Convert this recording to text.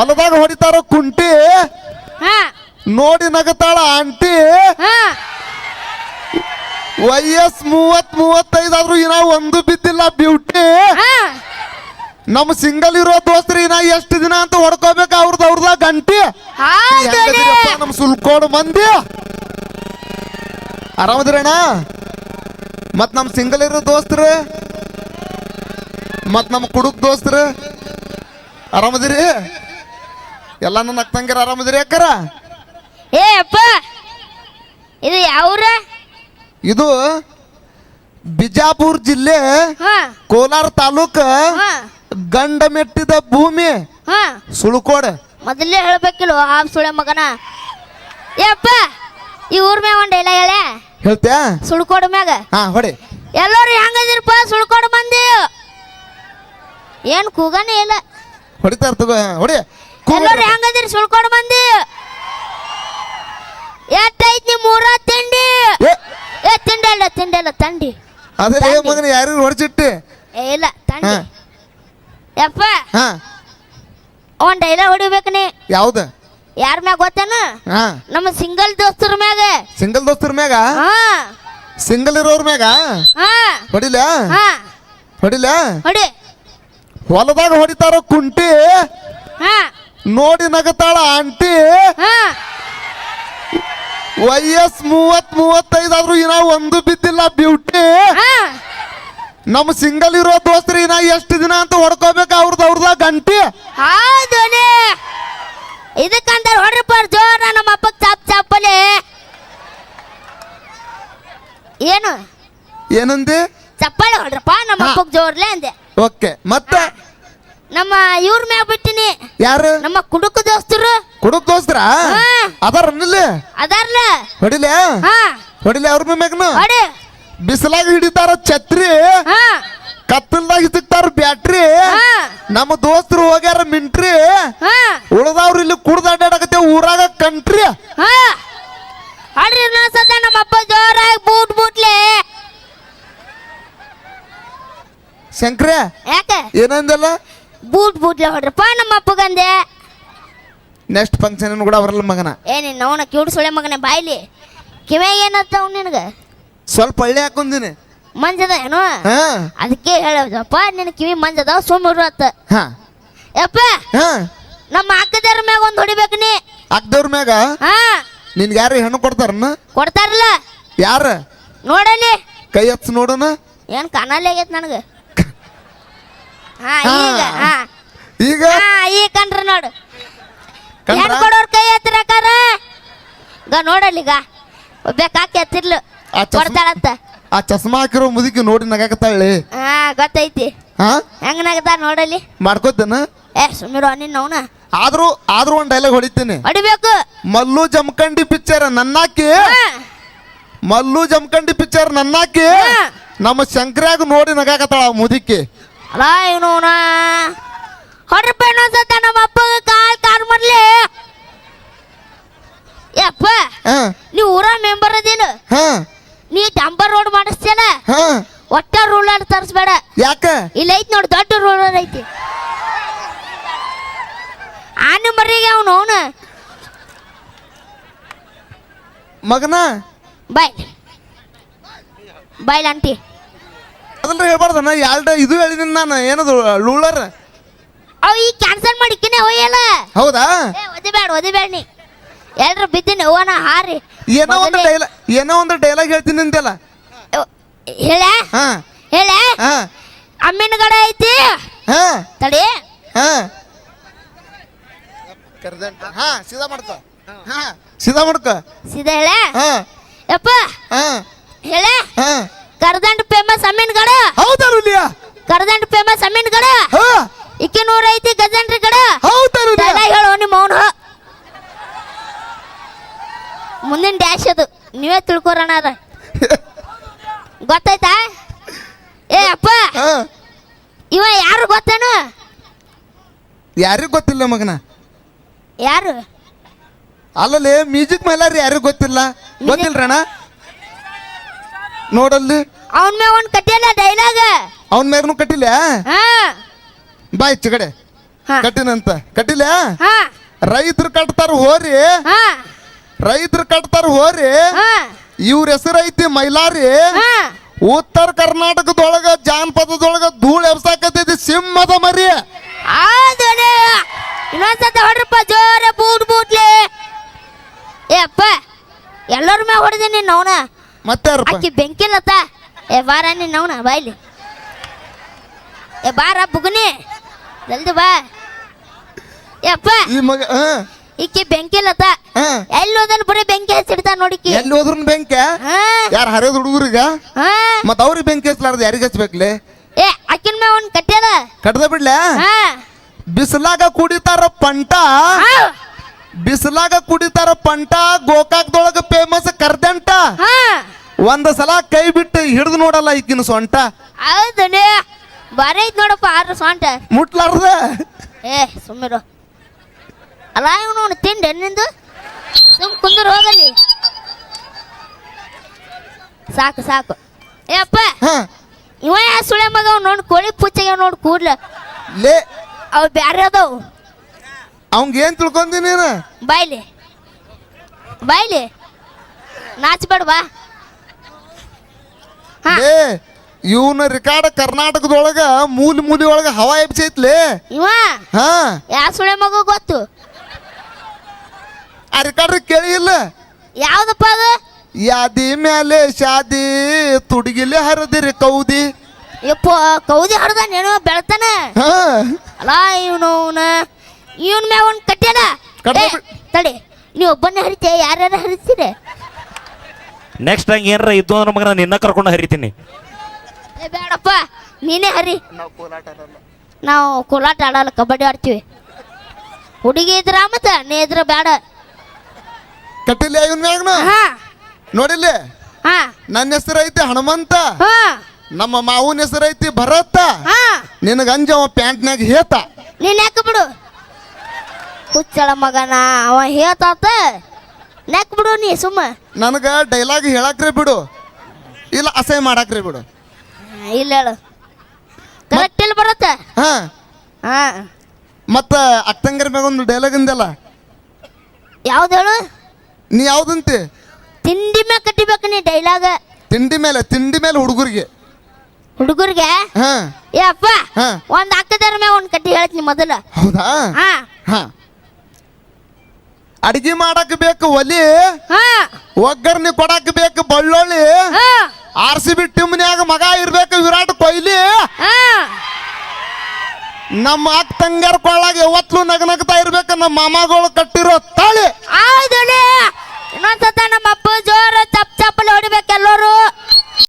ಹೊಲದಾಗ ಹೊಡಿತಾರ ಕುಂಟಿ? ನೋಡಿ ನಗತಾಳ ಆಂಟಿ. ವಯಸ್ ಮೂವತ್ ಮೂವತ್ತೈದು ಆದ್ರೂ ಇನ್ನ ಒಂದು ಬಿದ್ದಿಲ್ಲ ಬ್ಯೂಟಿ. ಹಾ. ನಮ್ ಸಿಂಗಲ್ ಇರೋ ದೋಸ್ತ್ರಿ ಇನ್ನ ಎಷ್ಟು ದಿನ ಅಂತ ಹೊಡ್ಕೋಬೇಕು ಅವ್ರದ್ದು ಅವ್ರದ ಗಂಟಿ? ನಮ್ ಸುಲ್ಕೋಡ್ ಮಂದಿ? ಆರಾಮದಿರಣ್ಣ ಮತ್ ನಮ್ ಸಿಂಗಲ್ ಇರೋ ದೋಸ್ತ್ರ? ಮತ್ ನಮ್ ಕುಡುಕ್ ದೋಸ್ತ್ರ? ಆರಾಮದಿರಿ? ಎಲ್ಲ ನನ್ನ ಅಕ್ಕಂಗಿರ ಆರಾಮದಿರಿ ಅಕ್ಕರ? ಏ ಅಪ್ಪ ಇದು ಯಾವ್ರ? ಇದು ಬಿಜಾಪುರ ಜಿಲ್ಲೆ ಹಾ. ಕೋಲಾರ ತಾಲೂಕು ಹಾ. ಗಂಡ ಮೆಟ್ಟಿದ ಭೂಮಿ ಹಾ. ಸುಳ್ಕೋಡ್. ಮೊದಲೇ ಹೇಳ್ಬೇಕಿಲ್ಲ ಆ ಸುಳೆ ಮಗನ? ಏ ಅಪ್ಪ ಈ ಊರ್ ಮ್ಯಾಗ ಒಂದ್ ಡೈಲಾಗ್ ಹೇಳ. ಹೇಳ್ತ್ಯಾ? ಸುಳುಕೋಡ ಮ್ಯಾಗ. ಹಾ ಹೊಡಿ. ಎಲ್ಲರೂ ಹೆಂಗದಿರಪ್ಪ ಸುಳುಕೋಡ ಮಂದಿ? ಏನ್ ಕೂಗನೇ ಇಲ್ಲ. ಹೊಡಿತಾ ಇರ್ತದ ಹೊಡಿ. ಎಲ್ಲರೂ ಹೆಂಗದಿರಿ ಸುಳ್ಕೊಂಡು ಮಂದಿ ಎಷ್ಟೈತ್ ನಿಮ್ ಊರ ತಿಂಡಿ. ಏ, ತಿಂಡಿ ಅಲ್ಲ ತಿಂಡಿ ಅದೇ ಏ ಮಗನ ಯಾರು ಹೊಡ್ಚಿಟ್ಟಿ ಏ ಇಲ್ಲ ತಂಡಿ. ಯಪ್ಪ. ಹಾ. ಒಂದ್ ಡೈಲ ಹೊಡಿಬೇಕು ನೀ. ಯಾವ್ದ? ಯಾರ ಮ್ಯಾಗ ಗೊತ್ತೇನ? ಹಾ. ನಮ್ಮ ಸಿಂಗಲ್ ದೋಸ್ತರ ಮ್ಯಾಗ. ಸಿಂಗಲ್ ದೋಸ್ತರ ಮ್ಯಾಗ? ಹಾ. ಸಿಂಗಲ್ ಇರೋರ್ ಮ್ಯಾಗ? ಹಾ. ಹೊಡಿಲ ಹಾ. ಹೊಡಿಲ ಹೊಡಿ. ಹೊಲದಾಗ ಹೊಡಿತಾರ ಕುಂಟಿ? ನೋಡಿ ನಗತಾಳ ಆಂಟಿ. ಹಾ. ವಯಸ್ ಮೂವತ್ ಮೂವತ್ತೈದು ಆದ್ರೂ ಇನ್ನ ಒಂದು ಬಿದ್ದಿಲ್ಲ ಬ್ಯೂಟಿ. ಹಾ. ನಮ್ ಸಿಂಗಲ್ ಇರೋ ದೋಸ್ತ್ರಿ ಇನ್ನ ಎಷ್ಟು ದಿನ ಅಂತ ಹೊಡ್ಕೋಬೇಕು ಅವ್ರದ್ದು ಅವ್ರದ ಗಂಟಿ. ಹೌದು ಇದಕ್ಕಂತ ಹೊಡ್ರಪ್ಪ ಜೋರ ನಮ್ಮ ಅಪ್ಪಗ್ ಚಾಪ್ ಚಾಪಲೆ ಏನು? ಏನಂದಿ? ಚಪ್ಪಾಳೆ ಹೊಡ್ರಪ್ಪ ನಮ್ಮ. ಅಪ್ಪಗ್ ಜೋರ್ಲೆ ಅಂದೆ. ಓಕೆ ಮತ್ತೆ? ನಮ್ಮ ಇವ್ರ ಮ್ಯಾಗ ಬಿಟ್ಟಿನಿ. ಯಾರು? ನಮ್ಮ ಕುಡುಕ ದೋಸ್ತರು. ಕುಡುಕ್ ದೋಸ್ತರ. ಅದಾರ ನಿಲ್ಲಿ? ಅದಾರ್ಲ. ಹೊಡಿಲೆ? ಹಾ. ಹೊಡಿಲೆ ಅವ್ರ ಮ್ಯಾಗನು? ಹೊಡಿ. ಬಿಸಿಲಾಗ ಹಿಡಿತಾರ ಛತ್ರಿ? ಹಾ. ಕತ್ತಲ್ದಾಗ ಸಿಗ್ತಾರ ಬ್ಯಾಟ್ರಿ? ಹಾ. ನಮ್ಮ ದೋಸ್ತರು ಹೋಗ್ಯಾರ ಮಿಂಟ್ರಿ? ಹಾ. ಉಳ್ದವ್ರು ಇಲ್ಲಿ ಕುಡ್ದ ಅಡ್ಡಾಡಕತ್ತೆ ಊರಾಗ ಕಂಟ್ರಿ? ಹಾ. ಹೊಡ್ರಿ ಇನ್ನೊಂದ್ಸತ ನಮ್ಮ ಅಪ್ಪ ಜೋರಾಗಿ ಬೂಟ್ ಬೂಟ್ಲೆ. ಶಂಕ್ರ ಯಾಕೆ? ಏನಂದಲ್ಲ? ಬೂಟ್ ಬೂಟ್ಲೆ ಹೊಡ್ರಪ್ಪ ನಮ್ಮ ಅಪ್ಪಗಂದೆ ನೆಕ್ಸ್ಟ್ ಫಂಕ್ಷನ್ ಕೂಡ ಬರಲ್ಲ ಮಗನ. ಏನೇ ನೋಣ ಕಿವಿಡು ಸೊಳ್ಳೆ ಮಗನೇ ಬಾಯ್ಲಿ. ಕಿವೆ ಏನತ್ತ ಅವ್ನು ನಿನಗೆ? ಸ್ವಲ್ಪ ಹಳ್ಳಿ ಹಾಕೊಂಡಿನಿ ಮಂಜದ ಏನೋ? ಹಾ. ಅದಕ್ಕೆ ಹೇಳಪ್ಪ ನಿನ್ನ ಕಿವಿ ಮಂಜದ ಸುಮ್ಮರು ಅತ್ತ. ಹಾ. ಯಪ್ಪ ಹಾ. ನಮ್ಮ ಅಕ್ಕದರ ಮ್ಯಾಗ ಒಂದು ಹೊಡಿಬೇಕು ನೀ. ಅಕ್ಕದವ್ರ ಮ್ಯಾಗ? ಹಾ. ನಿನ್ಗೆ ಯಾರು ಹೆಣ್ಣು ಕೊಡ್ತಾರನ್ನ? ಕೊಡ್ತಾರಲ್ಲ. ಯಾರು? ನೋಡಲಿ ಕೈ ಹಚ್ಚ ನೋಡೋಣ. ಏನು ಕಾಣಲೇ ಆಗೈತೆ ನನಗೆ. ಹಾ. ಈಗ ಹಾ. ಈಗ? ಹಾ ಈಗ ಕಂಡ್ರ ನೋಡು. ಕಂಡ್ರಾ? ಹೆಣ್ ಕೊಡೋರ್ ಕೈ ಎತ್ತರಕಾರ ಈಗ ನೋಡಲ್ಲಿ ಈಗ ಬೇಕಾಕಿ ಎತ್ತಿರ್ಲು. ಆ ಚಸ್ಮ- ಕೊಡ್ತಾಳತ್ತ ಆ ಚಸ್ಮಾ ಹಾಕಿರೋ ಮುದುಕಿ ನೋಡಿ ನಗಾಕತ್ತಾಳೆ. ಹಾ ಗೊತ್ತೈತಿ. ಹಾ? ಹೆಂಗ್ ನಗದ ನೋಡಲಿ ಮಾಡ್ಕೋತೇನ? ಏ ಸುಮ್ಮಿರೋ ನಿನ್ನ ಅವನ. ಆದ್ರೂ ಆದ್ರೂ ಒಂದ್ ಡೈಲಾಗ್ ಹೊಡಿತೀನಿ. ಹೊಡಿಬೇಕು. ಮಲ್ಲು ಜಮಖಂಡಿ ಪಿಕ್ಚರ್ ನನ್ನಾಕಿ. ಹಾ. ಮಲ್ಲು ಜಮಖಂಡಿ ಪಿಕ್ಚರ್ ನನ್ನಾಕಿ. ಹಾ. ನಮ್ಮ ಶಂಕರ್ಯಾಗ ನೋಡಿ ನಗಾಕತ್ತಾಳ ಆ ಮುದುಕಿ. ಅಲ್ಲ ಇವನವನ ಹೊಡ್ರಪ್ಪ ಇನ್ನೊಂದ್ಸತ ನಮ್ಮ ಅಪ್ಪಗ ಕಾಲ್ ಕಾಲ್ ಮರ್ಲಿ ಯಪ್ಪ ನೀವು ಊರ ಮೆಂಬರ್ ಅದೇನು? ನೀ ಡಂಬರ್ ರೋಡ್ ಮಾಡಿಸ್ತೇನ ಹಾ. ಒಟ್ಟ ರೂಲರ್ ತರಿಸ್ಬೇಡ. ಯಾಕ? ಇಲ್ಲ ಐತಿ ನೋಡಿ ದೊಡ್ಡ ರೂಲರ್ ಐತಿ. ಆನೆ ಮರಿಗೆ ಅವನು ಅವನು. ಮಗನ? ಬಾಯ್. ಬಾಯ್ಲ್ ಆಂಟಿ ಹೇಳ್ಬಾರ್ದ ನಾ ಎರಡು ಇದು ಹೇಳಿದೀನಿ ನಾನು. ಏನದು ಲೂಳರ್ ಅವ್ ಈ ಕ್ಯಾನ್ಸಲ್ ಮಾಡಿಕ್ಕಿನೇ ಹೋಯಲ್ಲ ಹೌದಾ? ಏ ಒದಿಬೇಡ ಒದಿಬೇಡ ನೀ. ಎಲ್ರು ಬಿದ್ದೀನಿ. ಓನ ಹಾರಿ. ಏನೋ ಒಂದು ಮೊದಲೇ- ಡೈಲಾಗ್ ಏನೋ ಒಂದು ಡೈಲಾಗ್ ಹೇಳ್ತೀನಿ ಅಂತೆಲ್ಲ ಹೇಳ. ಹಾ. ಹೇಳ. ಹಾ. ಅಮ್ಮಿನ ಗಡ ಐತಿ. ಹಾ. ತಡಿ. ಹಾ. ಹಾ ಸೀದಾ ಮಾಡ್ಕೋ. ಹಾ. ಸೀದಾ ಮಾಡ್ಕೋ. ಸೀದಾ ಹೇಳ. ಹಾ. ಯಪ್ಪ. ಹಾ. ಹೇಳ. ಹಾ. ಕರ್ದಂಡ್ ಫೇಮಸ್ ಅಮ್ಮಿನ ಗಡ ಹೌದಾ ರುಲಿಯಾ ಕರ್ದಂಡ್ ಫೇಮಸ್ ಅಮ್ಮಿನ ಕಡೆ ಹಾ. ಇಕ್ಕಿ ನೂರ ಐತಿ ಗಜಂಡ್ರಿ ಕಡೆ ಹೌದಾ ಹೇಳೋ ನಿಮ್ಮ ಅವನು. ಮುಂದಿನ ಡ್ಯಾಶ್ ಅದು. ನೀವೇ ತಿಳ್ಕೊರೋಣ ಅದ. ಗೊತ್ತಾಯ್ತಾ? ಏ ಅಪ್ಪ. ಇವ ಯಾರು ಗೊತ್ತೇನು? ಯಾರಿಗೂ ಗೊತ್ತಿಲ್ಲ ಮಗನ. ಯಾರು? ಅಲ್ಲಲ್ಲಿ ಮ್ಯೂಸಿಕ್ ಮೈಲಾರಿ ಯಾರಿಗೂ ಗೊತ್ತಿಲ್ಲ. ಗೊತ್ತಿಲ್ರಣ ನೋಡಲ್ಲಿ. ಅವನ ಮ್ಯಾಗ ಒಂದು ಕಟ್ಟಿಯಲ್ಲ ಡೈಲಾಗ್ ಅವನ ಮ್ಯಾಗನು ಕಟ್ಟಿಲ್ಲ? ಹಾ. ಬಾ ಈಚೆ ಕಡೆ. ಹಾ. ಕಟ್ಟಿನಂತ. ಕಟ್ಟಿಲ್ಲ? ಹಾ. ರೈತರು ಕಟ್ತಾರ ಹೋರಿ. ಹಾ. ರೈತರು ಕಟ್ತಾರ ಹೋರಿ. ಹಾ. ಇವ್ರ ಹೆಸರು ಐತಿ ಮೈಲಾರಿ. ಹಾ. ಉತ್ತರ ಕರ್ನಾಟಕದೊಳಗ ಜಾನಪದದೊಳಗ ಧೂಳ್ ಎಬ್ಸಾಕತ್ತೈತಿ ಸಿಂಹದ ಮರಿ. ಆದ್ರೆ ಇನ್ನೊಂದ್ಸತ ಹೊಡ್ರಪ್ಪ ಜೋರ ಬೂಟ್ ಬೂಟ್ಲೆ ಏ ಅಪ್ಪ ಎಲ್ಲರ ಮ್ಯಾಗ ಹೊಡೆದೀನಿ ನವನ ಮತ್ತೆ ಯಾರಪ್ಪ ಬೆಂಕಿಲ್ಲತ್ತ ಏ ಬಾರ ನೀನ್ ಅವನ ಬಾಯ್ಲಿ ಏ ಬಾರ ಬುಗುನಿ. ಜಲ್ದಿ ಬಾ. ಯಪ್ಪ ಈ ಮಗ ಹಾ. ಬೆಂಕಿ ಬೆಂಕಿಲ್ಲತ್ತ ಹಾ. ಎಲ್ಲಿ ಹೋದಲ್ ಬರೀ ಬೆಂಕಿ ಹಚ್ಚಿಡ್ತಾ ನೋಡಿಕಿ ಎಲ್ಲಿ ಹೋದ್ರು ಬೆಂಕಿ? ಯಾರ ಹರಿಯೋದ್ ಹುಡುಗರಿಗ? ಹಾ. ಮತ್ ಅವ್ರಿಗೆ ಬೆಂಕಿ ಹಚ್ಲಾರ್ದ ಯಾರಿಗೆ ಹಚ್ಬೇಕ್ಲೆ? ಏ ಅಕ್ಕಿನ ಮೇ ಒಂದ್ ಕಟ್ಟ್ಯದ ಕಡ್ದ ಬಿಡ್ಲ? ಹಾ. ಬಿಸಿಲಾಗ ಕುಡಿತಾರ ಪಂಟ? ಬಿಸಿಲಾಗ ಕುಡಿತಾರ ಪಂಟ ಗೋಕಾಕ್ದೊಳಗ ಫೇಮಸ್ ಕರ್ದಂಟ? ಹಾ. ಒಂದ್ ಸಲ ಕೈ ಬಿಟ್ಟು ಹಿಡಿದು ನೋಡಲ್ಲ ಈಕಿನ ಸೊಂಟ? ಹೌದನೇ. ಬಾರಿ ಐತ್ ನೋಡಪ್ಪ ಆರು ಸ್ವಂಟ ಮುಟ್ಲಾರ್ದ? ಏ ಸುಮ್ಮಿರು ಅಲ್ಲ ಇವನು ತಿಂಡಿ ನಿಂದು? ಸುಮ್ ಕುಂದ್ರ ಹೋಗಲಿ ಸಾಕು ಸಾಕು. ಏ ಅಪ್ಪ ಹ. ಇವ ಯಾ ಸುಳೆ ಮಗ ಅವ್ನು ನೋಡಿ ಕೋಳಿ ಪುಚ್ಚಗೆ ನೋಡಿ ಕೂಡ್ಲ ಲೇ. ಅವ್ ಬ್ಯಾರೆ ಅದಾವು. ಅವಂಗ ಏನ್ ತಿಳ್ಕೊಂಡಿ ನೀನು? ಬಾಯ್ಲಿ ಬಾಯ್ಲಿ ನಾಚ್ಬೇಡ ಬಾ. ಹಾ. ಲೇ. ಇವನ ರೆಕಾರ್ಡ್ ಕರ್ನಾಟಕದೊಳಗ ಮೂಲಿ ಮೂಲಿ ಒಳಗ ಹವಾ ಎಬ್ಸೈತ್ಲೆ ಇವ? ಹಾ. ಯಾ ಸುಳೆ ಮಗ ಗೊತ್ತು? ಆ ರೆಕಾರ್ಡ್ ಕೇಳಿಲ್ಲ ಯಾವ್ದಪ್ಪ ಅದು? ಯಾದಿ ಮ್ಯಾಲೆ ಶಾದಿ ತುಡುಗಿಲೆ ಹರಿದಿರಿ ಕೌದಿ. ಯಪ್ಪ ಕೌದಿ ಹಡ್ದ ನೀನು ಬೆಳ್ತಾನ? ಹಾ. ಅಲ್ಲ ಇವನು ಅವನ ಇವನ್ ಮ್ಯಾಗ ಒಂದು ಕಟ್ಟ್ಯಾನ ಕಟ್ಟ ಏ, ತಡಿ ನೀವು ಒಬ್ಬನೇ ಹರಿತೀಯ ಯಾರ್ಯಾರ ಹರಿತೀರಿ ನೆಕ್ಸ್ಟ್ ಹಂಗೆ ಏನಾರ ಇದ್ದು ಅಂದ್ರೆ ಮಗ ನಾನು ನಿನ್ನ ಕರ್ಕೊಂಡು ಹರಿತೀನಿ. ಏ ಬೇಡಪ್ಪ. ನೀನೇ ಹರಿ. ನಾವು ಕೋಲಾಟ ಆಡಲ್ಲ. ಕಬಡ್ಡಿ ಆಡ್ತೀವಿ. ಹುಡುಗಿ ಇದ್ರ ಮತ್ತ ನೀ ಇದ್ರ ಬೇಡ ಕಟ್ಟಿಲ್ಲ ಇವನ್ ಮ್ಯಾಗ್ನ? ಹಾ. ನೋಡಿಲ್ಲ? ಹಾ. ನನ್ನ ಹೆಸರು ಐತಿ ಹನುಮಂತ. ಹಾ. ನಮ್ಮ ಮಾವನ ಹೆಸರು ಐತಿ ಭರತ. ಹಾ. ನಿನಗ ಅಂಜವ ಪ್ಯಾಂಟ್ನ್ಯಾಗ ಹೇತ. ನೀನ್ ಯಾಕೆ ಬಿಡು? ಹುಚ್ಚಳ ಮಗನ ಅವ ಹೇಳ್ತಾತ ನೆಕ್ ಬಿಡು ನೀ ಸುಮ್ಮ? ನನಗ ಡೈಲಾಗ್ ಹೇಳಕ್ರಿ ಬಿಡು. ಇಲ್ಲ ಅಸಹ್ಯ ಮಾಡಕ್ರಿ ಬಿಡು. ಇಲ್ಲ ಹೇಳು. ಕರೆಕ್ಟ್ ಇಲ್ಲಿ ಬರುತ್ತೆ. ಹಾ. ಹಾ. ಮತ್ತ ಅಕ್ಕಂಗರ ಮ್ಯಾಗ ಒಂದು ಡೈಲಾಗ್ ಅಂದಲ್ಲ ಯಾವ್ದು ಹೇಳು? ನೀ ಯಾವ್ದಂತಿ ತಿಂಡಿ ಮ್ಯಾಗ ಕಟ್ಟಿಬೇಕು ನೀ ಡೈಲಾಗ ತಿಂಡಿ ಮೇಲೆ ತಿಂಡಿ ಮೇಲೆ ಹುಡುಗರಿಗೆ. ಹುಡುಗರಿಗೆ? ಹಾ. ಏ ಅಪ್ಪ ಹಾ. ಒಂದ್ ಅಕ್ಕದರ ಮ್ಯಾಗ ಒಂದ್ ಕಟ್ಟಿ ಹೇಳ್ತೀನಿ ಮೊದಲ. ಹೌದಾ? ಹಾ. ಹಾ. ಅಡಿಗೆ ಮಾಡಕ್ ಬೇಕು ಒಲಿ ಹಾ. ಒಗ್ಗರ್ನಿ ಕೊಡಕ್ ಬೇಕು ಬಳ್ಳೊಳ್ಳಿ ಹಾ. ಆರ್ ಸಿ ಬಿ ಇರ್ಬೇಕು ಇಲ್ಲಿ ನಮ್ಮ ಅಕ್ಕ ತಂಗಾರ ಕೊಳ್ಳಾಗ ಯಾವತ್ತೂ ನಗನಗ್ತಾ ಇರ್ಬೇಕು ನಮ್ಮ ಮಾಮಾಗಳು ಕಟ್ಟಿರೋ ತಾಳಿ. ಇನ್ನೊಂದ್ಸತ ನಮ್ಮ ಅಪ್ಪ ಜೋರ ಚಪ್ ಚಪ್ಪಲಿ ಹೊಡಿಬೇಕೆಲ್ಲರೂ